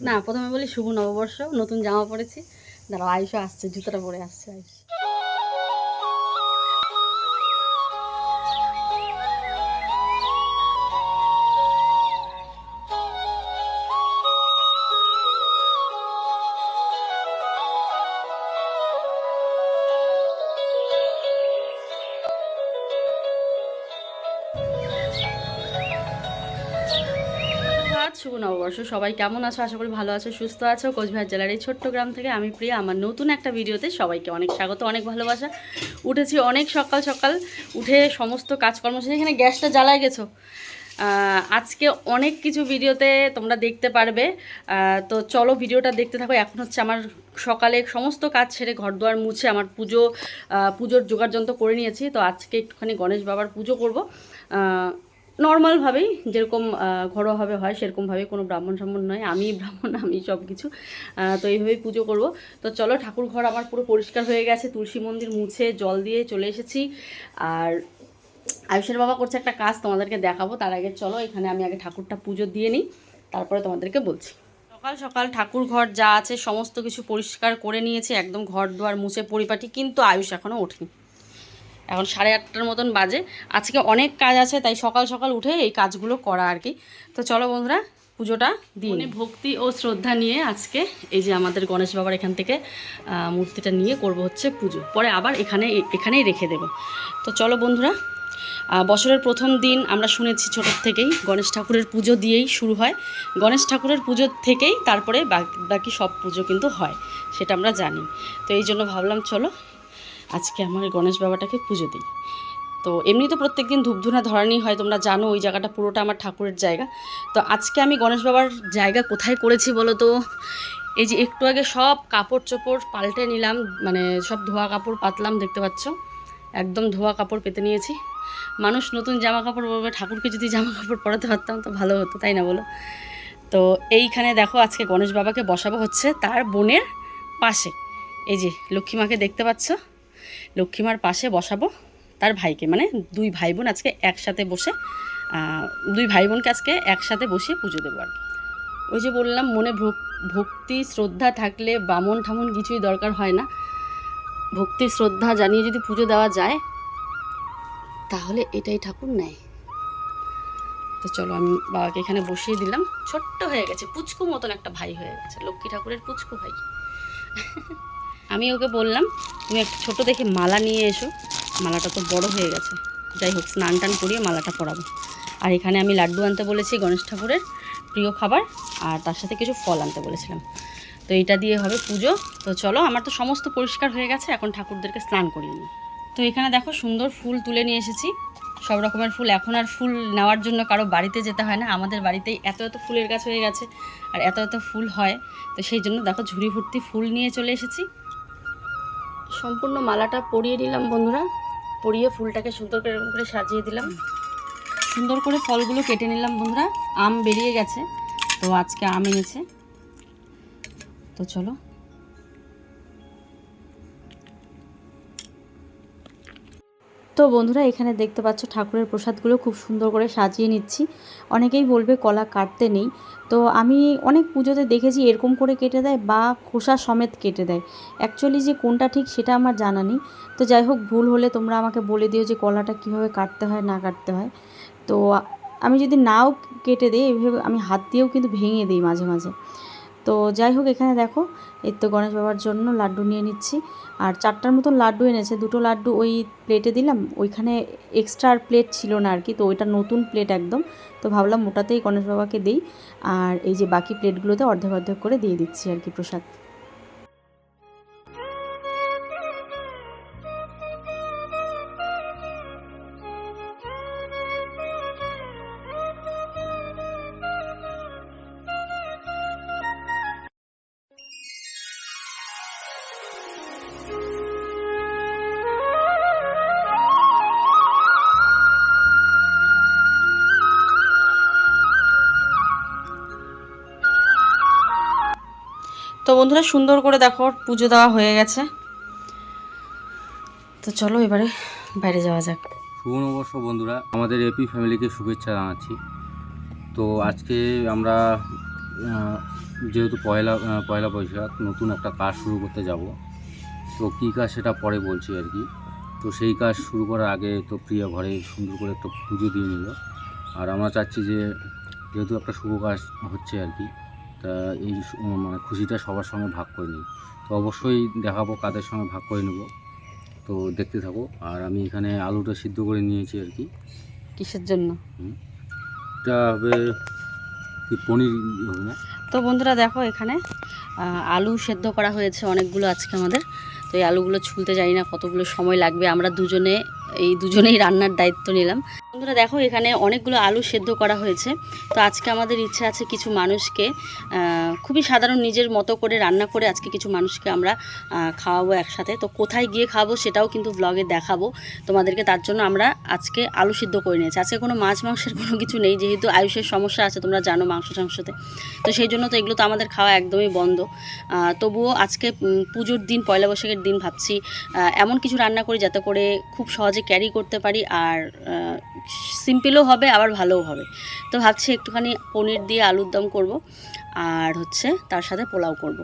না, প্রথমে বলি শুভ নববর্ষ, নতুন জামা পরেছি। দাঁড়াও, আয়ুষও আসছে, জুতোটা পরে আসছে, আয়ুষ। শুভ সবাই কেমন আছো? আশা করি ভালো আছো, সুস্থ আছো। কোচবিহার জেলার এই ছোট্ট গ্রাম থেকে আমি প্রিয়া। আমার নতুন একটা ভিডিওতে সবাইকে অনেক স্বাগত, অনেক ভালোবাসা। উঠেছি অনেক সকাল সকাল, উঠে সমস্ত কাজকর্ম শেষে এখানে গ্যাসটা জ্বালায় গেছো। আজকে অনেক কিছু ভিডিওতে তোমরা দেখতে পারবে। তো চলো ভিডিওটা দেখতে থাকো। এখন হচ্ছে আমার সকালে সমস্ত কাজ ছেড়ে ঘর দুয়ার মুছে আমার পুজো পুজোর জোগাড় যন্ত্র করে নিয়েছি। তো আজকে একটুখানি গণেশ বাবার পুজো করব। নর্মালভাবেই যেরকম ঘরোয়াভাবে হয়, সেরকমভাবে কোনো ব্রাহ্মণ সাম্মণ নয়। আমি ব্রাহ্মণ, আমি সব কিছু তো এইভাবেই পুজো করব। তো চলো ঠাকুর ঘর আমার পুরো পরিষ্কার হয়ে গেছে। তুলসী মন্দির মুছে জল দিয়ে চলে এসেছি। আর আয়ুষের বাবা করছে একটা কাজ, তোমাদেরকে দেখাবো। তার আগে চলো, এখানে আমি আগে ঠাকুরটা পুজো দিয়ে নিই। তারপরে তোমাদেরকে বলছি। সকাল সকাল ঠাকুর ঘর যা আছে, সমস্ত কিছু পরিষ্কার করে নিয়েছি। একদম ঘর দুয়ার মুছে পরিপাটি, কিন্তু আয়ুষ এখনও ওঠেনি। এখন সাড়ে আটটার মতন বাজে। আজকে অনেক কাজ আছে তাই সকাল সকাল উঠে এই কাজগুলো করা আর কি। তো চলো বন্ধুরা পুজোটা দিয়ে। ভক্তি ও শ্রদ্ধা নিয়ে আজকে এই যে আমাদের গণেশ বাবার এখান থেকে মূর্তিটা নিয়ে করব হচ্ছে পুজো। পরে আবার এখানে এখানেই রেখে দেব। তো চলো বন্ধুরা বছরের প্রথম দিন আমরা শুনেছি ছোটোর থেকেই গণেশ ঠাকুরের পুজো দিয়েই শুরু হয়। গণেশ ঠাকুরের পুজো থেকেই তারপরে বাকি বাকি সব পুজো কিন্তু হয় সেটা আমরা জানি। তো এই জন্য ভাবলাম চলো আজকে আমার গণেশ বাবাটাকে পুজো দিই। তো এমনি তো প্রত্যেক দিন ধূপধুনা ধরানি হয়, তোমরা জানো ওই জায়গাটা পুরোটা আমার ঠাকুরের জায়গা। তো আজকে আমি গণেশ বাবার জায়গা কোথায় করেছি বলো তো এই যে একটু আগে সব কাপড় চোপড় পাল্টে নিলাম মানে সব ধোয়া কাপড় পাতলাম, দেখতে পাচ্ছ? একদম ধোয়া কাপড় পেতে নিয়েছি। মানুষ নতুন জামা কাপড় পরবে, ঠাকুরকে যদি জামা কাপড় পরাতে পারতাম তো ভালো হতো, তাই না বলো? তো এইখানে দেখো আজকে গণেশ বাবাকে বসাবো হচ্ছে তার বোনের পাশে। এই যে লক্ষ্মী মাকে দেখতে পাচ্ছ? লক্ষ্মীমার পাশে বসাবো তার ভাইকে। মানে দুই ভাই বোন আজকে একসাথে বসে দুই ভাই বোনকে আজকে একসাথে বসিয়ে পুজো দেবো আর ওই যে বললাম, মনে ভক- ভক্তি, শ্রদ্ধা থাকলে বামন ঠামন কিছুই দরকার হয় না। ভক্তি, শ্রদ্ধা জানিয়ে যদি পুজো দেওয়া যায়, তাহলে এটাই ঠাকুর নেয়। তো চলো, আমি বাবাকে এখানে বসিয়ে দিলাম। ছোট্ট হয়ে গেছে, পুচকু মতন একটা ভাই হয়ে গেছে, লক্ষ্মী ঠাকুরের পুচকু ভাই। আমি ওকে বললাম, তুমি একটা ছোটো দেখে মালা নিয়ে এসো। মালাটা তো বড় হয়ে গেছে। যাই হোক, স্নান টান করিয়ে মালাটা পরাবো। আর এখানে আমি লাড্ডু আনতে বলেছি গণেশ ঠাকুরের প্রিয় খাবার, আর তার সাথে কিছু ফল আনতে বলেছিলাম। তো এটা দিয়ে হবে পুজো। তো চলো, আমার তো সমস্ত পরিষ্কার হয়ে গেছে, এখন ঠাকুরদেরকে স্নান করিয়ে নিই। তো এখানে দেখো সুন্দর ফুল তুলে নিয়ে এসেছি। সব রকমের ফুল, এখন আর ফুল নেওয়ার জন্য কারও বাড়িতে যেতে হয় না। আমাদের বাড়িতেই এত এত ফুলের গাছ হয়ে গেছে, আর এত এত ফুল হয়। তো সেই জন্য দেখো ঝুড়ি ভর্তি ফুল নিয়ে চলে এসেছি। সম্পূর্ণ মালাটা পরিয়ে নিলাম বন্ধুরা। পরিয়ে ফুলটাকে সুন্দর করে করে সাজিয়ে দিলাম। সুন্দর করে ফলগুলো কেটে নিলাম বন্ধুরা। আম বেরিয়ে গেছে, তো আজকে আম এনেছে। তো চলো। তো বন্ধুরা, এখানে দেখতে পাচ্ছ ঠাকুরের প্রসাদগুলো খুব সুন্দর করে সাজিয়ে নিচ্ছি। অনেকেই বলবে কলা কাটতে নেই। তো আমি অনেক পুজোতে দেখেছি এরকম করে কেটে দেয় বা খোসা সমেত কেটে দেয়। অ্যাকচুয়ালি যে কোনটা ঠিক সেটা আমার জানা নেই। তো যাই হোক, ভুল হলে তোমরা আমাকে বলে দিও যে কলাটা কীভাবে কাটতে হয়, না কাটতে হয়। তো আমি যদি নাও কেটে দিই, এভাবে আমি হাত দিয়েও কিন্তু ভেঙে দিই মাঝে মাঝে। তো যাই হোক, এখানে দেখো এর তো গণেশ বাবার জন্য লাড্ডু নিয়ে নিচ্ছি। আর চারটার মতন লাড্ডু এনেছে, দুটো লাড্ডু ওই প্লেটে দিলাম, ওইখানে এক্সট্রা আর প্লেট ছিল না আর কি, তো ওইটা নতুন প্লেট একদম। তো ভাবলাম ওটাতেই গণেশ বাবাকে দিই, আর এই যে বাকি প্লেটগুলোতে অর্ধেক অর্ধেক করে দিয়ে দিচ্ছি আর কি প্রসাদ। বন্ধুরা, সুন্দর করে দেখো, পুজো দেওয়া হয়ে গেছে। তো চলো এবারে বাইরে যাওয়া যাক। শুভ নববর্ষ বন্ধুরা, আমাদের এপি ফ্যামিলিকে শুভেচ্ছা জানাচ্ছি। তো আজকে আমরা যেহেতু পয়লা পয়লা বৈশাখ, নতুন একটা কাজ শুরু করতে যাব। তো কী কাজ সেটা পরে বলছি আর কি। তো সেই কাজ শুরু করার আগে তো প্রিয়া ঘরে সুন্দর করে একটা পুজো দিয়ে নিল। আর আমরা চাচ্ছি যে, যেহেতু একটা শুভ কাজ হচ্ছে আর কি তা এই মানে খুশিটা সবার সঙ্গে ভাগ করে নিই। তো অবশ্যই দেখাবো কাদের সঙ্গে ভাগ করে নেব। তো দেখতে থাকো। আর আমি এখানে আলুটা সিদ্ধ করে নিয়েছি আর কি। কিসের জন্য? এটা হবে কি পনির হবে না? তো বন্ধুরা দেখো এখানে আলু সেদ্ধ করা হয়েছে অনেকগুলো আজকে আমাদের। তো এই আলুগুলো ছুলতে জানি না কতগুলো সময় লাগবে। আমরা দুজনে এই দুজনেই রান্নার দায়িত্ব নিলাম। বন্ধুরা দেখো, এখানে অনেকগুলো আলু সেদ্ধ করা হয়েছে। তো আজকে আমাদের ইচ্ছে আছে কিছু মানুষকে খুবই সাধারণ নিজের মতো করে রান্না করে আজকে কিছু মানুষকে আমরা খাওয়াবো একসাথে। তো কোথায় গিয়ে খাব সেটাও কিন্তু ব্লগে দেখাবো। তোমাদেরকে তার জন্য আমরা আজকে আলু সিদ্ধ করে নিয়েছি। আজকে কোনো মাছ, মাংসের কোনো কিছু নেই, যেহেতু আয়ুষের সমস্যা আছে, তোমরা জানো মাংস টাংসতে তো সেই জন্য তো এগুলো তো আমাদের খাওয়া একদমই বন্ধ। তবুও আজকে পুজোর দিন, পয়লা বৈশাখের দিন ভাবছি এমন কিছু রান্না করি যাতে করে খুব সহজে ক্যারি করতে পারি আর সিম্পলও হবে আবার ভালোও হবে। তো ভাবছি একটুখানি পনির দিয়ে আলুর দম করব আর হচ্ছে তার সাথে পোলাও করব।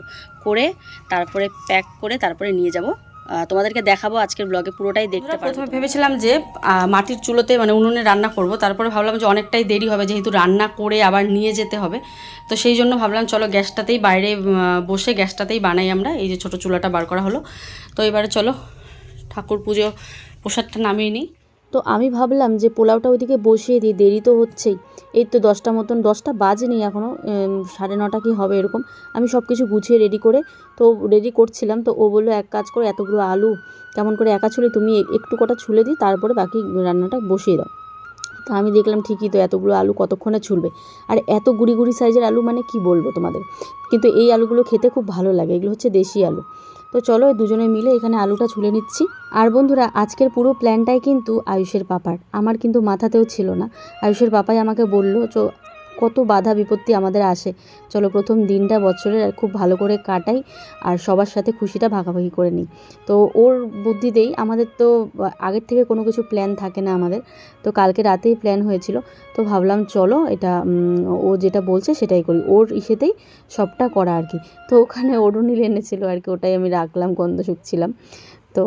করে তারপরে প্যাক করে তারপরে নিয়ে যাব। তোমাদেরকে দেখাবো আজকের ব্লগে পুরোটাই দেখতে প্রথমে ভেবেছিলাম যে মাটির চুলোতে মানে উনুনে রান্না করব তারপরে ভাবলাম যে অনেকটাই দেরি হবে যেহেতু রান্না করে আবার নিয়ে যেতে হবে। তো সেই জন্য ভাবলাম চলো গ্যাসটাতেই বাইরে বসে গ্যাসটাতেই বানাই আমরা এই যে ছোট চুলাটা বার করা হলো। তো এবারে চলো ঠাকুর পুজো প্রসাদটা নামিয়ে নিই। তো আমি ভাবলাম যে পোলাওটা ওইদিকে বসিয়ে দিই, দেরি তো হচ্ছেই। এই তো দশটা মতন, দশটা বাজেনি এখনও সাড়ে নটা কি হবে এরকম। আমি সব কিছু গুছিয়ে রেডি করে, তো রেডি করছিলাম, তো ও বলল, এক কাজ করে, এতগুলো আলু, কেমন করে একা ছুলে তুমি একটু কটা ছুলে দিই, তারপরে বাকি রান্নাটা বসিয়ে দাও। তো আমি দেখলাম, ঠিকই তো, এতগুলো আলু কতক্ষণে ছুলবে? আর এত গুড়ি গুড়ি সাইজের আলু মানে কি বলব তোমাদের? কিন্তু এই আলুগুলো খেতে খুব ভালো লাগে, এগুলো হচ্ছে দেশি আলু। তো চলো দুজনে মিলে এখানে আলুটা ছুলে নিচ্ছি। আর বন্ধুরা, আজকের পুরো প্ল্যানটাই কিন্তু আয়ুষের পাপার। আমার কিন্তু মাথাতেও ছিল না। আয়ুষের পাপাই আমাকে বলল, চো কত বাধা বিপত্তি আমাদের আসে। চলো প্রথম দিনটা বছরের খুব ভালো করে কাটাই আর সবার সাথে খুশিটা ভাগাভাগি করে নিই। তো ওর বুদ্ধিতেই আমাদের তো আগের থেকে কোনো কিছু প্ল্যান থাকে না আমাদের। তো কালকে রাতেই প্ল্যান হয়েছিল। তো ভাবলাম চলো এটা ও যেটা বলছে সেটাই করি। ওর ইসেতেই সবটা করা আর কি। তো ওখানে ওড়ুনিল এনেছিল আর কি, ওটাই আমি রাখলাম, গন্ধ শুকছিলাম। তো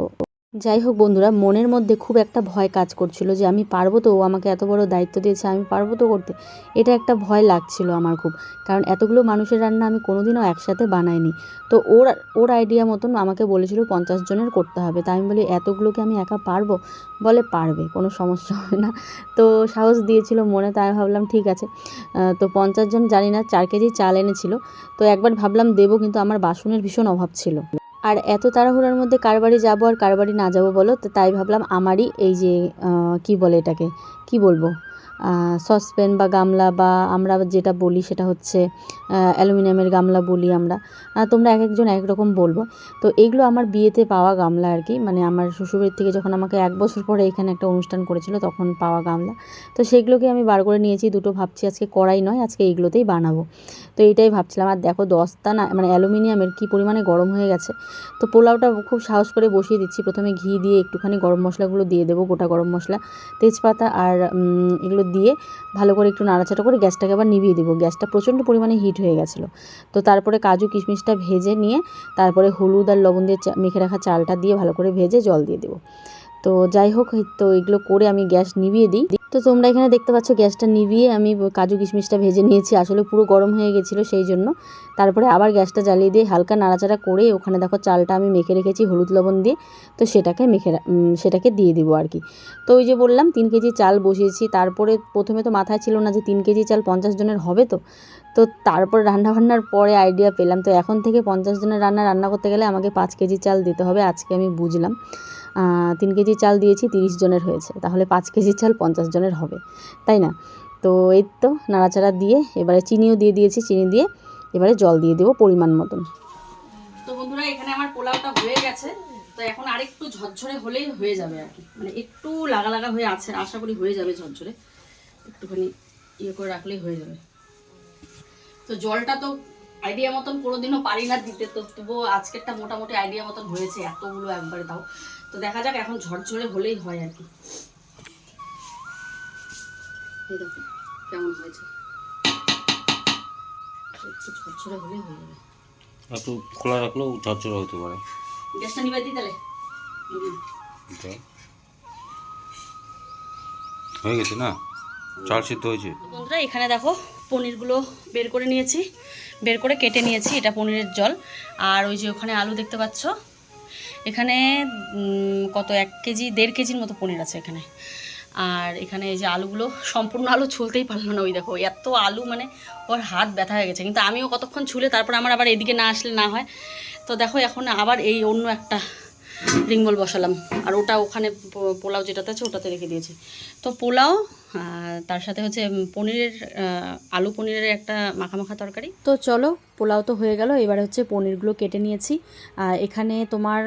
যাই হোক বন্ধুরা, মনের মধ্যে খুব একটা ভয় কাজ করছিল যে আমি পারব তো, ও আমাকে এত বড় দায়িত্ব দিয়েছে, আমি পারব তো করতে। এটা একটা ভয় লাগছিল আমার খুব। কারণ এতগুলো মানুষের রান্না আমি কোনোদিনও একসাথে বানাইনি। তো ওর ওর আইডিয়া মতন আমাকে বলেছিল পঞ্চাশ জনের করতে হবে। তাই আমি বলি, এতগুলোকে আমি একা পারব? বলে, পারবে, কোনো সমস্যা হবে না। তো সাহস দিয়েছিল মনে, তাই ভাবলাম, ঠিক আছে। তো পঞ্চাশ জন জানি না, চার কেজি চাল এনেছিল। তো একবার ভাবলাম দেবো, কিন্তু আমার বাসনের ভীষণ অভাব ছিল। আর এত তাড়াহুড়োর মধ্যে কার বাড়ি যাব আর কার বাড়ি না যাব বলো? তো তাই ভাবলাম আমারই এই যে কী বলে এটাকে? কি বলব? সসপ্যান বা গামলা বা আমরা যেটা বলি সেটা হচ্ছে অ্যালুমিনিয়ামের গামলা বলি আমরা। তোমরা এক একজন এক রকম বলব। তো এইগুলো আমার বিয়েতে পাওয়া গামলা আর কি। মানে আমার শ্বশুরবাড়ির থেকে যখন আমাকে এক বছর পরে এখানে একটা অনুষ্ঠান করেছিল তখন পাওয়া গামলা। তো সেগুলোকে আমি বার করে নিয়েছি, দুটো ভাবছি আজকে কড়াই নয়, আজকে এইগুলোতেই বানাবো। তো এইটাই ভাবছিলাম। আর দেখো দস্তা না মানে অ্যালুমিনিয়ামের কী পরিমাণে গরম হয়ে গেছে। তো পোলাওটা খুব সাহস করে বসিয়ে দিচ্ছি। প্রথমে ঘি দিয়ে একটুখানি গরম মশলাগুলো দিয়ে দেবো, গোটা গরম মশলা, তেজপাতা আর এগুলো দিয়ে ভালো করে একটু নাড়াচাড়া করে গ্যাসটাকে আবার নিভিয়ে দেবো। গ্যাসটা প্রচণ্ড পরিমাণে হিট হয়ে গেছিল। তো তারপরে কাজু কিশমিশটা ভেজে নিয়ে তারপরে হলুদ আর লবণ দিয়ে মেখে রাখা চালটা দিয়ে ভালো করে ভেজে জল দিয়ে দেবো। তো যাই হোক তো এগুলো করে আমি গ্যাস নিভিয়ে দিই। তো তোমরা এখানে দেখতে পাচ্ছ গ্যাসটা নিভিয়ে আমি কাজু কিশমিশটা ভেজে নিয়েছি। আসলে পুরো গরম হয়ে গেছিল সেই জন্য। তারপরে আবার গ্যাসটা জ্বালিয়ে দিয়ে হালকা নাড়াচাড়া করে ওখানে দেখো চালটা আমি মেখে রেখেছি হলুদ লবণ দিয়ে। তো সেটাকে মেখে সেটাকে দিয়ে দিব আর কি। তো ওই যে বললাম, তিন কেজি চাল বসিয়েছি। তারপরে প্রথমে তো মাথায় ছিল না যে তিন কেজি চাল পঞ্চাশ জনের হবে তো। তো তারপর রান্না বান্নার পরে আইডিয়া পেলাম। তো এখন থেকে পঞ্চাশ জনের রান্না রান্না করতে গেলে আমাকে পাঁচ কেজি চাল দিতে হবে। আজকে আমি বুঝলাম। তিন কেজি চাল দিয়েছি তিরিশ জনের হয়েছে। তাহলে পাঁচ কেজি চাল পঞ্চাশ জনের হবে, তাই না? তো এই তো নাড়াচাড়া দিয়ে এবারে চিনিও দিয়ে দিয়েছি, চিনি দিয়ে এবারে জল দিয়ে দেবো পরিমাণ মতন। তো বন্ধুরা, এখানে আমার পোলাওটা হয়ে গেছে, তো এখন আরেকটু ঝরঝরে হলেই হয়ে যাবে আর কি। মানে একটু লাগা লাগা হয়ে আছে, আশা করি হয়ে যাবে ঝরঝরে। একটুখানি ইয়ে করে রাখলেই হয়ে যাবে। তো জলটা তো আইডিয়া মতন কোনোদিনও পারি না দিতে, তো তবুও আজকেরটা মোটামুটি আইডিয়া মতন হয়েছে, এতগুলো একবারে দাও। তো দেখা যাক এখন ঝরঝরে হলেই হয় আর কি। এই দেখো কেমন হয়েছে। একটু ঝরঝরে হলে হয়ে যাবে। একটু খোলা রাখলেও ঝরঝরে হতে পারে। গ্যাসটা নিবাই দিই তাহলে। হয়ে গেছে না? চাল সিদ্ধ হয়েছে? বন্ধুরা এখানে দেখো পনিরগুলো বের করে নিয়েছি। বের করে কেটে নিয়েছি এটা পনিরের জল। আর ওই যে ওখানে আলু দেখতে পাচ্ছ এখানে কত এক কেজি, দেড় কেজির মতো পনির আছে এখানে। আর এখানে এই যে আলুগুলো, সম্পূর্ণ আলু ছুলতেই পারল না ওই দেখো, এত আলু মানে ওর হাত ব্যথা হয়ে গেছে। কিন্তু আমিও কতক্ষণ ছুলে তারপর আমার আবার এদিকে না আসলে না হয়। তো দেখো এখন আবার এই অন্য একটা রিংবল বসালাম। আর ওটা ওখানে পোলাও যেটাতে আছে ওটাতে রেখে দিয়েছি। তো পোলাও তার সাথে হচ্ছে পনিরের আলু পনিরের একটা মাখা মাখা তরকারি। তো চলো, পোলাও তো হয়ে গেল। এবারে হচ্ছে পনিরগুলো কেটে নিয়েছি। এখানে তোমার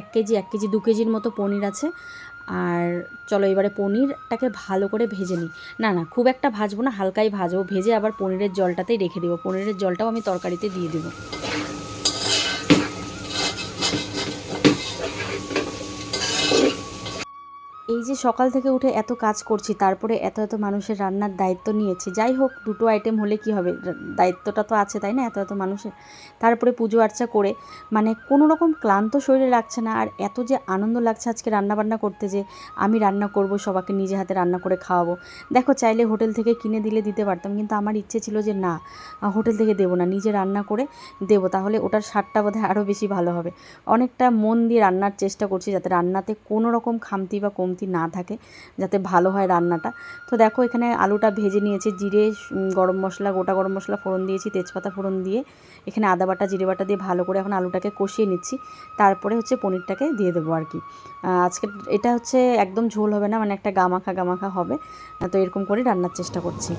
এক কেজি এক কেজি, দু কেজির মতো পনির আছে। আর চলো, এবারে পনিরটাকে ভালো করে ভেজে নিই। না না, খুব একটা ভাজবো না, হালকাই ভাজবো। ভেজে আবার পনিরের জলটাতেই রেখে দেবো। পনিরের জলটাও আমি তরকারিতে দিয়ে দেবো। এই যে সকাল থেকে উঠে এত কাজ করছি, তারপরে এত এত মানুষের রান্নার দায়িত্ব নিয়েছি, যাই হোক, দুটো আইটেম হলে কি হবে? দায়িত্বটা তো আছে, তাই না? এত এত মানুষের। তারপরে পুজো আর্চা করে মানে কোনো রকম ক্লান্ত শরীরে লাগছে না, আর এত যে আনন্দ লাগছে আজকে রান্না বান্না করতে যে, আমি রান্না করব, সবাইকে নিজে হাতে রান্না করে খাওয়াবো। দেখো, চাইলে হোটেল থেকে কিনে দিলে দিতে পারতাম, কিন্তু আমার ইচ্ছে ছিল যে না হোটেল থেকে দেবো না, নিজে রান্না করে দেবো, তাহলে ওটার স্বাদটা বোধহয় আরও বেশি ভালো হবে। অনেকটা মন দিয়ে রান্নার চেষ্টা করছি, যাতে রান্নাতে কোনো রকম খামতি বা কমতি না থাকে, যাতে ভালো হয় রান্নাটা। তো দেখো এখানে আলুটা ভেজে নিয়েছি, জিরে গরম মশলা, গোটা গরম মশলা ফোড়ন দিয়েছি, তেজপাতা ফোড়ন দিয়ে। এখানে আদা বাটা, জিরে বাটা দিয়ে ভালো করে এখন আলুটাকে কষিয়ে নিচ্ছি। তারপরে হচ্ছে পনিরটাকে দিয়ে দেবো আর কি। আজকে এটা হচ্ছে একদম ঝোল হবে না মানে একটা গামাখা গামাখা হবে। তো এরকম করে রান্নার চেষ্টা করছি।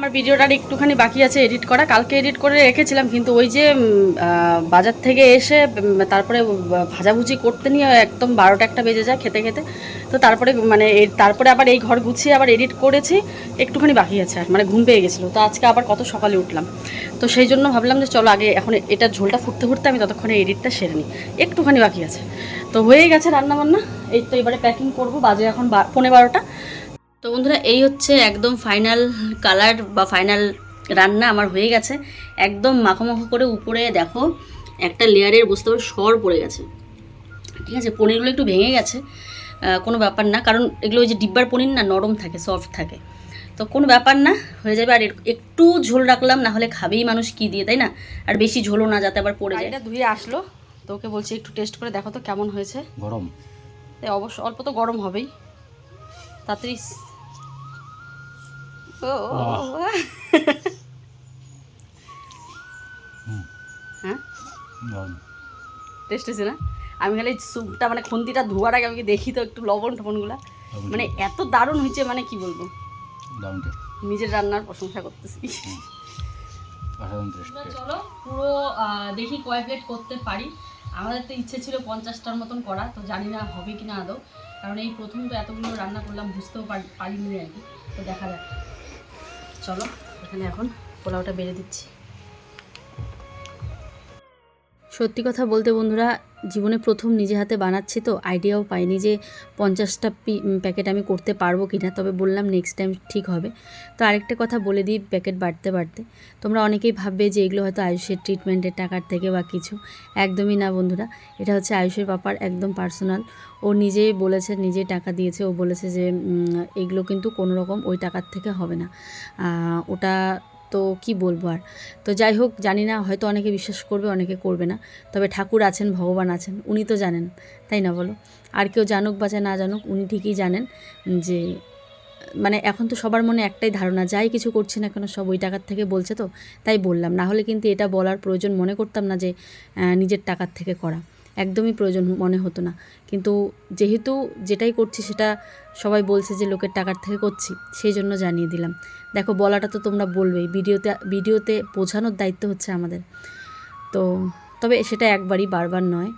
আমার ভিডিওটার একটুখানি বাকি আছে এডিট করা। কালকে এডিট করে রেখেছিলাম, কিন্তু ওই যে বাজার থেকে এসে তারপরে ভাজাভুজি করতে নিয়ে একদম বারোটা একটা বেজে যায় খেতে খেতে। তো তারপরে মানে তারপরে আবার এই ঘর গুছিয়ে আবার এডিট করেছি, একটুখানি বাকি আছে আর মানে ঘুম পেয়ে গেছিল। তো আজকে আবার কত সকালে উঠলাম। তো সেই জন্য ভাবলাম যে চলো আগে এখন এটা ঝোলটা ফুটতে ফুটতে আমি ততক্ষণে এডিটটা সেরে নিই। একটুখানি বাকি আছে। তো হয়ে গেছে রান্না বান্না এই তো এবারে প্যাকিং করব। বাজে এখন বা- পৌনে বারোটা। তো বন্ধুরা এই হচ্ছে একদম ফাইনাল কালার বা ফাইনাল রান্না আমার হয়ে গেছে। একদম মাখো মাখো করে উপরে দেখো একটা লেয়ারের বুঝতে পারো সর পড়ে গেছে। ঠিক আছে পনিরগুলো একটু ভেঙে গেছে কোনো ব্যাপার না কারণ এগুলো ওই যে ডিব্বার পনির না নরম থাকে সফট থাকে। তো কোনো ব্যাপার না হয়ে যাবে। আর একটু ঝোল রাখলাম না হলে খাবেই মানুষ কি দিয়ে তাই না? আর বেশি ঝোলও না যাতে আবার পড়ে যায়। এটা ধুয়ে আসলো তো ওকে বলছি একটু টেস্ট করে দেখো তো কেমন হয়েছে। গরম। তাই অবশ্য অল্প তো গরম হবেই। তাড়াতাড়ি ও। হ্যাঁ টেস্ট হয়েছে না? আমি খালি স্যুপটা মানে খুন্তিটা ধোয়ার আগে আমি দেখি তো একটু লবণ টবণগুলো মানে এত দারুণ হয়েছে মানে কি বলব? নিজের রান্নার প্রশংসা করতেছি। চলো পুরো দেখি কয় প্লেট করতে পারি। আমাদের তো ইচ্ছে ছিল পঞ্চাশটার মতন করা তো জানি না হবে কি না আদৌ। কারণ এই প্রথম তো এতগুলো রান্না করলাম বুঝতেও পারি- পারিনি আর কি। তো দেখা যাক। চলো এখানে এখন পোলাওটা বেড়ে দিচ্ছি। সত্যি কথা বলতে বন্ধুরা জীবনে প্রথম নিজে হাতে বানাচ্ছি তো আইডিয়াও পাইনি যে পঞ্চাশটা প্যাকেট আমি করতে পারব কি না তবে বললাম নেক্সট টাইম ঠিক হবে। তো আরেকটা কথা বলে দিই প্যাকেট বাড়তে বাড়তে। তোমরা অনেকেই ভাববে যে এগুলো হয়তো আয়ুষের ট্রিটমেন্টের টাকার থেকে বা কিছু। একদমই না বন্ধুরা, এটা হচ্ছে আয়ুষের পাপার একদম পার্সোনাল ও নিজেই বলেছে নিজেই টাকা দিয়েছে, ও বলেছে যে এগুলো কিন্তু কোনো রকম ওই টাকার থেকে হবে না। ওটা তো কি বলব আর? তো যাই হোক, জানি না, হয়তো অনেকে বিশ্বাস করবে, অনেকে করবে না। তবে ঠাকুর আছেন, ভগবান আছেন, উনি তো জানেন, তাই না বলো? আর কেউ জানুক বা না জানুক, উনি ঠিকই জানেন যে মানে এখন তো সবার মনে একটাই ধারণা, যাই কিছু করছে না কেন সব ওই টাকার থেকে বলছে তো, তাই বললাম। না হলে কিন্তু এটা বলার প্রয়োজন মনে করতাম না যে নিজের টাকার থেকে করা। একদমই প্রয়োজন মনে হতো না। কিন্তু যেহেতু যেটাই করছি সেটা সবাই বলছে যে লোকের টাকার থেকে করছি সেই জন্য জানিয়ে দিলাম। দেখো বলাটা তো তোমরা বলবেই ভিডিওতে ভিডিওতে বোঝানোর দায়িত্ব হচ্ছে আমাদের। তো তবে সেটা একবারই বারবার নয়।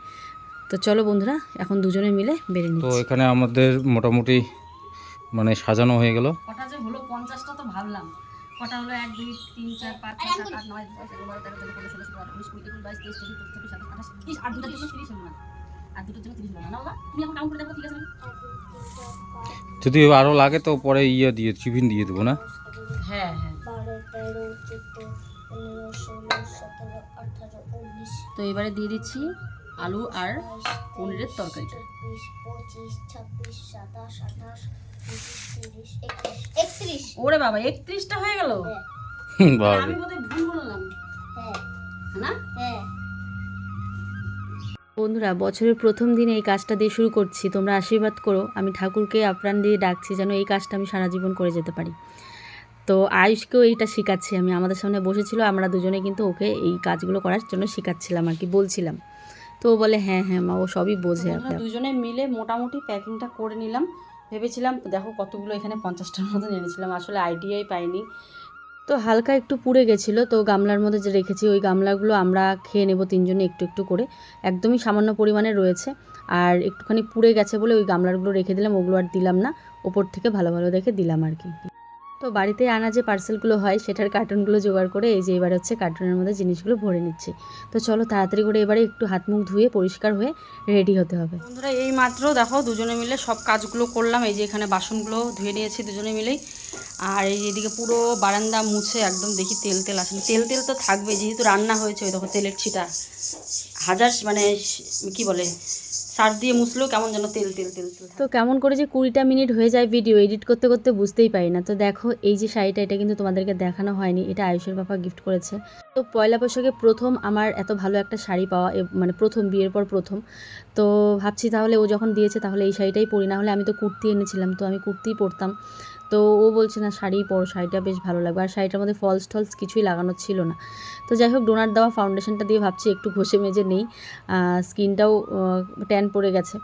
তো চলো বন্ধুরা এখন দুজনে মিলে বেড়ে তো এখানে আমাদের মোটামুটি মানে সাজানো হয়ে গেল। কটা যে হলো পঞ্চাশটা তো ভাবলাম। কটা হলো? এক দুই তিন চার পাঁচ ছয় সাত আট নয় দশ এগারো বারো তেরো চোদ্দ পনেরো ষোলো সতেরো উনিশ কুড়ি একুশ বাইশ তেইশ চব্বিশ পঁচিশ ছাব্বিশ সাতাশ আঠাশ তিরিশ আর দুটোর জন্য তিরিশ হলো না। আর দুটোর জন্য তিরিশ হলো না। না বাবা তুমি এখন কাউন্ট করে দেখো ঠিক আছে যদি আরও লাগে তো পরে ইয়ে দিয়ে চিফিন দিয়ে দেবো না? হ্যাঁ হ্যাঁ। তো এবারে দিয়ে দিচ্ছি। আলু আর পনিরের তরকারিটা। ওরে বাবা একত্রিশটা হয়ে গেল? হ্যাঁ। আমি বোধহয় ভুল বললাম। হ্যাঁ না? হ্যাঁ। বন্ধুরা বছরের প্রথম দিনে এই কাজটা দিয়ে শুরু করছি। তোমরা আশীর্বাদ করো। আমি ঠাকুরকে আপ্রাণ দিয়ে ডাকছি যেন এই কাজটা আমি সারা জীবন করে যেতে পারি। তো আয়ুষকেও এইটা শেখাচ্ছি। আমি আমাদের সামনে বসেছিল আমরা দুজনে কিন্তু ওকে এই কাজগুলো করার জন্য শেখাচ্ছিলাম আর কি বলছিলাম। তো ও বলে হ্যাঁ হ্যাঁ মা ও সবই বোঝে আমরা দুজনে মিলে মোটামুটি প্যাকিংটা করে নিলাম। ভেবেছিলাম দেখো কতগুলো এখানে পঞ্চাশটার মতো এনেছিলাম আসলে আইডিয়াই পাইনি। তো হালকা একটু পুড়ে গেছিল তো গামলার মধ্যে যে রেখেছি ওই গামলাগুলো আমরা খেয়ে নেব তিনজনে একটু একটু করে। একদমই সামান্য পরিমাণে রয়েছে আর একটুখানি পুড়ে গেছে বলে ওই গামলাগুলো রেখে দিলাম ওগুলো আর দিলাম না। ওপর থেকে ভালো ভালো দেখে দিলাম আর কি। তো বাড়িতে আনা যে পার্সেলগুলো হয়, সেটার কার্টুনগুলো জোগাড় করে এই যে এবার হচ্ছে কার্টুনের মধ্যে জিনিসগুলো ভরে নিচ্ছি। তো চলো তাড়াতাড়ি করে এবারে একটু হাত মুখ ধুয়ে পরিষ্কার হয়ে রেডি হতে হবে। বন্ধুরা, এই মাত্র দেখো দুজনে মিলে সব কাজগুলো করলাম। এই যে এখানে বাসনগুলো ধুয়ে নিয়েছি দুজনে মিলেই। আর এই এদিকে পুরো বারান্দা মুছে একদম দেখি তেল তেল আসলে তেল তেল তো থাকবে যেহেতু রান্না হয়েছে ওই দেখো তেলের ছিটা। হাজার মানে কি বলে? সার দিয়ে মুছলেও কেমন যেন তেল তেল তেল তেল তো কেমন করে যে কুড়িটা মিনিট হয়ে যায় ভিডিও এডিট করতে করতে বুঝতেই পারি না। তো দেখো, এই যে শাড়িটা, এটা কিন্তু তোমাদেরকে দেখানো হয়নি। এটা আয়ুষের বাবা গিফট করেছে। তো পয়লা বৈশাখে প্রথম আমার এত ভালো একটা শাড়ি পাওয়া মানে প্রথম, বিয়ের পর প্রথম। তো ভাবছি তাহলে ও যখন দিয়েছে তাহলে এই শাড়িটাই পরি। না হলে আমি তো কুর্তি এনেছিলাম। তো আমি কুর্তিই পরতাম। তো ও বলছে, না, শাড়ি পরো, শাড়িটা বেশ ভালো লাগবে। আর শাড়িটার মধ্যে ফলস টলস কিছুই লাগানো ছিল না। তো যাই হোক ডোনার দেওয়া ফাউন্ডেশনটা দিয়ে ভাবছি একটু ঘষে মেজে নেই। স্কিনটাও ট্যান পড়ে গেছে।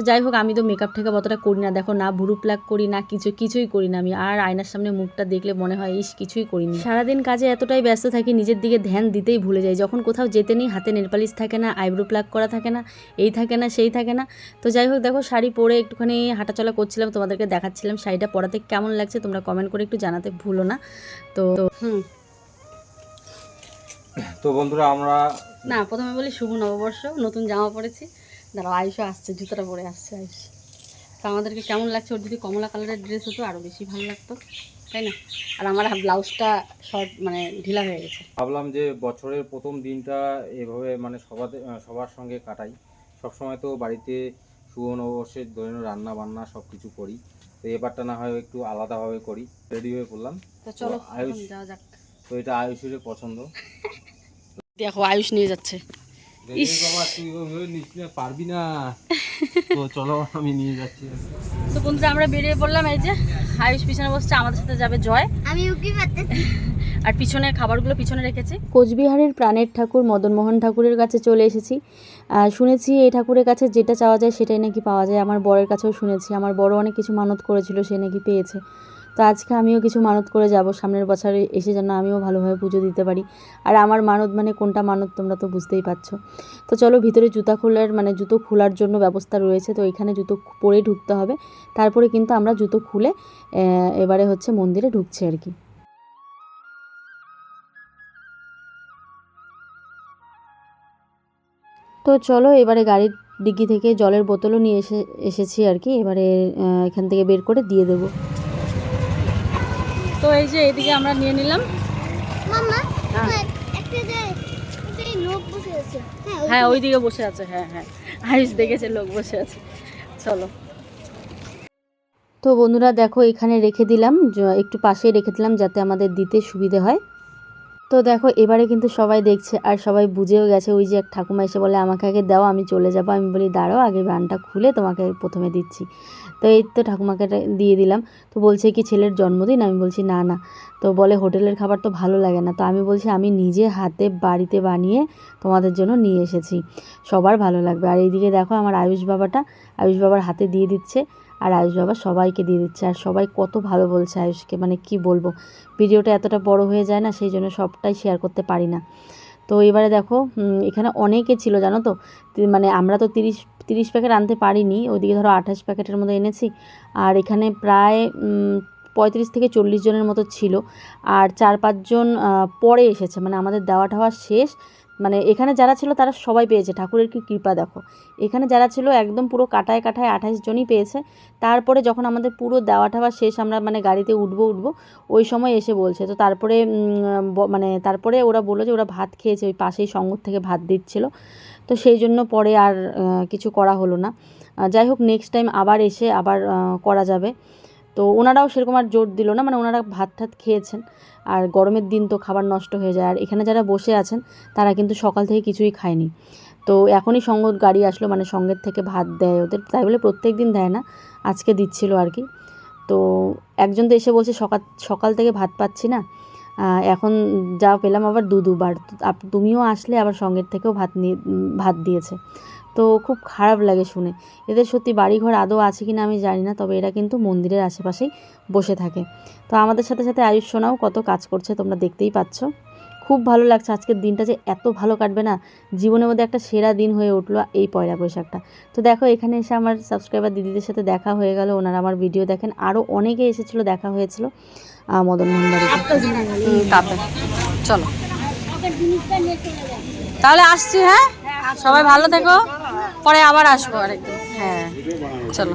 তো যাই হোক আমি তো মেকআপ ঠেকাপ অতটা করি না। দেখো না ভুরু প্লাক করি না কিছু কিছুই করি না আমি। আর আয়নার সামনে মুখটা দেখলে মনে হয় ইস কিছুই করিনি। সারাদিন কাজে এতটাই ব্যস্ত থাকি নিজের দিকে ধ্যান দিতেই ভুলে যাই। যখন কোথাও যেতে নেই হাতে নেলপালিশ থাকে না আইব্রো প্লাক করা থাকে না এই থাকে না সেই থাকে না। তো যাই হোক দেখো শাড়ি পরে একটুখানি হাঁটাচলা করছিলাম তোমাদেরকে দেখাচ্ছিলাম শাড়িটা পরাতে কেমন লাগছে তোমরা কমেন্ট করে একটু জানাতে ভুলো না। তো হুম। তো বন্ধুরা আমরা না প্রথমে বলি শুভ নববর্ষ নতুন জামা পরেছি। দাঁড়াও আয়ুষও আসছে জুতোটা পরে আসছে আয়ুষ। তো আমাদেরকে কেমন লাগছে? ওর যদি কমলা কালারের ড্রেস হতো আরও বেশি ভালো লাগতো তাই না? আর আমার ব্লাউজটা শর্ট মানে ঢিলা হয়ে গেছে। ভাবলাম যে বছরের প্রথম দিনটা এভাবে মানে সবার সবার সঙ্গে কাটাই। সবসময় তো বাড়িতে শুভ নববর্ষের দৈনন্দিন রান্না বান্না সব কিছু করি। তো এবারটা না হয় একটু আলাদাভাবে করি। রেডি হয়ে পড়লাম। তো চলো আয়ুষ- তো এটা আয়ুষের পছন্দ। দেখো আয়ুষ নিয়ে যাচ্ছে। পারবি না। তো চলো আমি নিয়ে যাচ্ছি। তো বন্ধুরা আমরা বেরিয়ে পড়লাম এই যে আয়ুষ পিছনে বসছে আমাদের সাথে যাবে জয়। আমি উকি পারতেছি আর পিছনে খাবারগুলো পিছনে রেখেছি। কোচবিহারের প্রাণের ঠাকুর মদনমোহন ঠাকুরের কাছে চলে এসেছি। আর শুনেছি এই ঠাকুরের কাছে যেটা চাওয়া যায় সেটাই নাকি পাওয়া যায়। আমার বরের কাছেও শুনেছি। আমার বড় অনেক কিছু মানত করেছিল সে নাকি পেয়েছে। তো আজকে আমিও কিছু মানত করে যাব। সামনের বছরে এসে যেন আমিও ভালোভাবে পুজো দিতে পারি। আর আমার মানত মানে কোনটা মানত তোমরা তো বুঝতেই পারছ। তো চলো ভিতরে জুতা খোলার মানে জুতো খোলার জন্য ব্যবস্থা রয়েছে। তো এখানে জুতো পরেই ঢুকতে হবে। তারপরে কিন্তু আমরা জুতো খুলে এবারে হচ্ছে মন্দিরে ঢুকছে আর কি। তো চলো এবারে গাড়ির ডিগ্গি থেকে জলের বোতলও নিয়ে এসে, এসেছি আর কি। এবারে এখান থেকে বের করে দিয়ে দেবো। এই যে এদিকে আমরা নিয়ে নিলাম। হ্যাঁ। হ্যাঁ হ্যাঁ ওই দিকে বসে আছে হ্যাঁ হ্যাঁ। আয়ুষ দেখেছে লোক বসে আছে। চলো। তো বন্ধুরা দেখো এখানে রেখে দিলাম একটু পাশে রেখে দিলাম যাতে আমাদের দিতে সুবিধে হয়। তো দেখো, এবারে কিন্তু সবাই দেখছে আর সবাই বুঝেও গেছে, ওই যে এক ঠাকুমা এসে বলে, আমাকে আগে দাও, আমি চলে যাব। আমি বলি, দাঁড়াও, আগে বানটা খুলে তোমাকে প্রথমে দিচ্ছি। তো এই তো ঠাকুমাকে দিয়ে দিলাম। তো বলছে কি, ছেলের জন্মদিন? আমি বলছি, না না। তো বলে, হোটেলের খাবার তো ভালো লাগে না। তো আমি বলছি, আমি নিজে হাতে বাড়িতে বানিয়ে তোমাদের জন্য নিয়ে এসেছি। সবার ভালো লাগবে। আর এইদিকে দেখো, আমার আয়ুষ বাবাটা, আয়ুষ বাবার হাতে দিয়ে দিচ্ছে। আর আয়ুষ বাবা সবাইকে দিয়ে দিচ্ছে। আর সবাই কত ভালো বলছে আয়ুষকে মানে কি বলব? ভিডিওটা এতটা বড় হয়ে যায় না, সেই জন্য সবটাই শেয়ার করতে পারি না। তো এবারে দেখো এখানে অনেকে ছিল, জানো তো? মানে আমরা তো তিরিশ তিরিশ প্যাকেট আনতে পারিনি, ওইদিকে ধরো আঠাশ প্যাকেটের মতো এনেছি। আর এখানে প্রায় পঁয়ত্রিশ থেকে চল্লিশ জনের মতো ছিল। আর চার পাঁচজন পরে এসেছে মানে আমাদের দেওয়া ঠাওয়া শেষ। মানে এখানে যারা ছিল তারা সবাই পেয়েছে। ঠাকুরের কি কৃপা দেখো। এখানে যারা ছিল একদম পুরো কাটায় কাটায় আঠাশ জনই পেয়েছে। তারপরে যখন আমাদের পুরো দেওয়া ঠাওয়া শেষ, আমরা মানে গাড়িতে উঠবো উঠবো, ওই সময় এসে বলছে। তো তারপরে মানে তারপরে ওরা বলল যে ওরা ভাত খেয়েছে, ওই পাশেই সঙ্গর থেকে ভাত দিচ্ছিল। তো সেই জন্য পরে আর কিছু করা হলো না। যাই হোক নেক্সট টাইম আবার এসে আবার করা যাবে। তো ওনারাও সেরকম আর জোর দিল না মানে ওনারা ভাত ঠাত খেয়েছেন, আর গরমের দিন তো খাবার নষ্ট হয়ে যায়, আর এখানে যারা বসে আছেন, তারা কিন্তু সকাল থেকে কিছুই খায়নি। তো এখনই সঙ্গ গাড়ি আসলো মানে সঙ্গের থেকে ভাত দেয় ওদের, তাই বলে প্রত্যেক দিন দেয় না, আজকে দিচ্ছিল আর কি। তো একজন তো এসে বলছে, সকাল সকাল থেকে ভাত পাচ্ছি না এখন যা পেলাম আবার দু দুবার। তুমিও আসলে আবার সঙ্গের থেকেও ভাত নিয়ে ভাত দিয়েছে। তো খুব খারাপ লাগে শুনে। এদের সত্যি বাড়িঘর আদৌ আছে কি না আমি জানি না, তবে এরা কিন্তু মন্দিরের আশেপাশেই বসে থাকে। তো আমাদের সাথে সাথে আয়ুষ সোনাও কত কাজ করছে তোমরা দেখতেই পাচ্ছ। খুব ভালো লাগছে। আজকের দিনটা যে এত ভালো কাটবে না। জীবনের মধ্যে একটা সেরা দিন হয়ে উঠল এই পয়লা বৈশাখটা। তো দেখো এখানে এসে আমার সাবস্ক্রাইবার দিদিদের সাথে দেখা হয়ে গেল। ওনারা আমার ভিডিও দেখেন। আরও অনেকে এসেছিল দেখা হয়েছিল। মদন মোহন বাড়িতে। চলো। তাহলে আসছি হ্যাঁ? সবাই ভালো থেকো। পরে আবার আসব আরেকদিন। হ্যাঁ। চলো।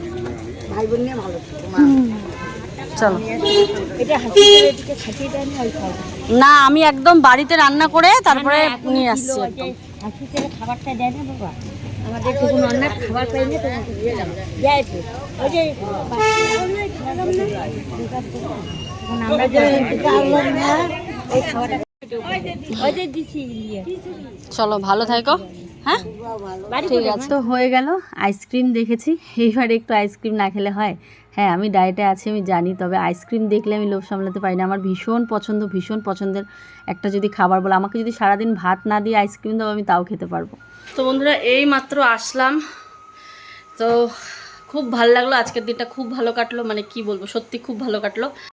ভাই বোন নিয়ে ভালো চলো। না আমি একদম বাড়িতে রান্না করে তারপরে নিয়ে আসছি একদম। হাসি করে খাবারটা দেয় না বাবা? আমাদের তো কোনো খাবার পাই না তোমাকে দিয়ে তো। ওই যে আমরা এই খাওয়াটা ওই যে দিছি ইয়ে। চলো ভালো থাকো। হ্যাঁ? ঠিক আছে। তো হয়ে গেল আইসক্রিম দেখেছি। এইবার একটু আইসক্রিম না খেলে হয়। হ্যাঁ আমি ডায়েটে আছি, আমি জানি, তবে আইসক্রিম দেখলে আমি লোভ সামলাতে পারি না। আমার ভীষণ পছন্দ, ভীষণ পছন্দের একটা যদি খাবার বলে, আমাকে যদি সারাদিন ভাত না দিয়ে আইসক্রিম দেবো আমি তাও খেতে পারব। তো বন্ধুরা, এই মাত্র আসলাম। তো খুব ভালো লাগল, আজকের দিনটা খুব ভালো কাটলো মানে কি বলব, সত্যি খুব ভালো কাটলো।